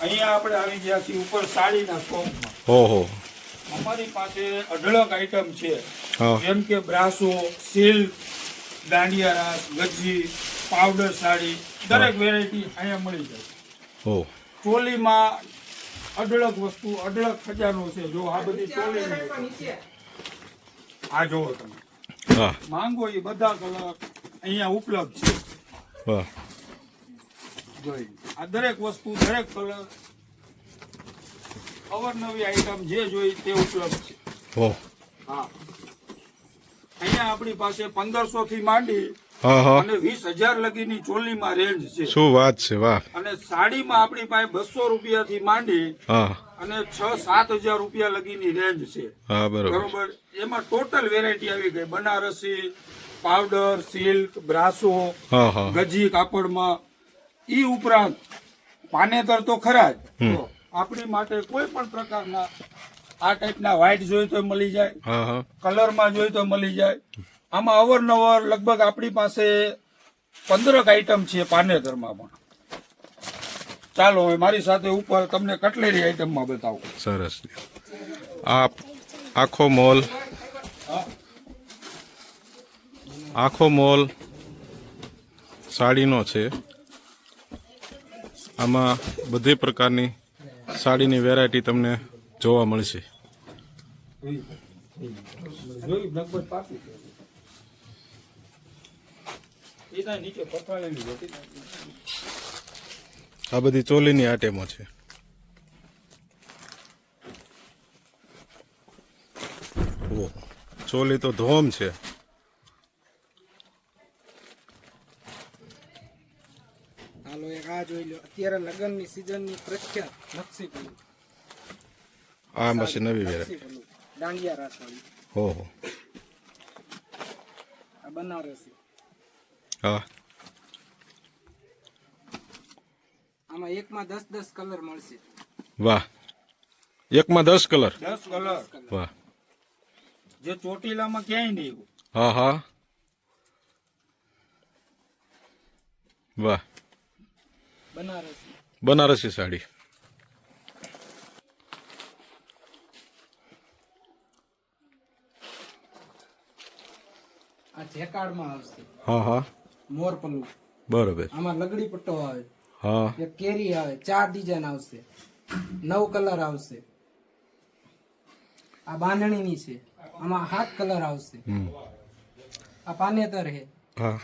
અહીંયા આપણે આવી ગયા છીએ ઉપર સાડીના શોપમાં ઓહો. અમારી પાસે અઢળક આઈટમ છે. જેમ કે બ્રાસો સિલ્ક દાંડિયા રાસ ગજી પાવડર સાડી દરેક વેરાયટી અહીંયા મળી જાય. ઓ. ચોલીમાં અઢળક વસ્તુ અઢળક ખજાનો છે. જો આ બધી ચોલી આ જોવો તમે. હા. માંગો એ બધા કલર અહીંયા ઉપલબ્ધ છે. વાહ. જોઈ આ દરેક વસ્તુ દરેક કલર. અવરનવી આઈટમ જે જોઈ તે ઉપલબ્ધ છે. હા. અહીંયા આપણી પાસે પંદરસો થી માંડી અને વીસ હજાર લગીની ચોલીમાં રેન્જ છે. શું વાત છે વાહ. અને સાડીમાં આપણી પાસે બસો રૂપિયાથી માંડી અને છ સાત હજાર રૂપિયા લગીની રેન્જ છે. બરોબર. બરોબર. એમાં ટોટલ વેરાયટી આવી ગઈ. બનારસી પાવડર સિલ્ક બ્રાસો ગજી કાપડમાં. ઈ ઉપરાંત પાનેતર તો ખરા જ. આપણી માટે કોઈ પણ પ્રકારના આ ટાઈપના વ્હાઈટ જોઈએ તો મળી જાય. હા હા. કલરમાં જોઈએ તો મળી જાય. આમાં અવરનવર લગભગ આપણી પાસે પંદરક આઈટમ છે પાનેતરમાં પણ. ચાલો હવે મારી સાથે ઉપર તમને કટલેરી આઈટમમાં બતાવું. સરસ. આ આખો મોલ આખો મોલ સાડીનો છે. આમાં બધી પ્રકારની સાડીની વેરાયટી તમને જોવા મળશે. આ બધી ચોલીની આટેમો છે. ચોલી તો ધોમ છે. હાલો એક આ જોઈ લો. અત્યારે લગ્નની સિઝનની પ્રખ્યાત નકશી પલ્લુ આ પછી નવી વેરાયટી દાંડિયા રાસવાળી હો આ બનારસી. હા. આમાં એકમાં દસ દસ કલર મળશે. વાહ. એકમાં દસ કલર? દસ કલર. વાહ. જે ચોટીલામાં ક્યાંય નહીં. હા હા. વાહ. બનારસી. બનારસી સાડી. આ જેકાર્ડમાં આવશે. હા હા. મોર પલ્લુ. બરોબર. આમાં લગડી પટ્ટો આવે. હા. એક કેરી આવે. ચાર ડિઝાઇન આવશે. નવ કલર આવશે. આ બાંધણીની છે. આમાં હાથ કલર આવશે. આ પાનેતર છે. હા.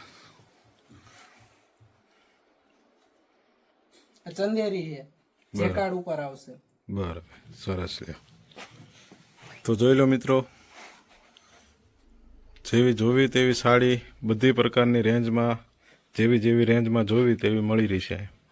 ચંદેરી છે. જેકાર્ડ ઉપર આવશે. બરાબર. સરસ તો જોઈ લો મિત્રો જેવી જોવી તેવી સાડી બધી પ્રકારની રેન્જમાં જેવી જેવી રેન્જમાં જોવી તેવી મળી રહી છે.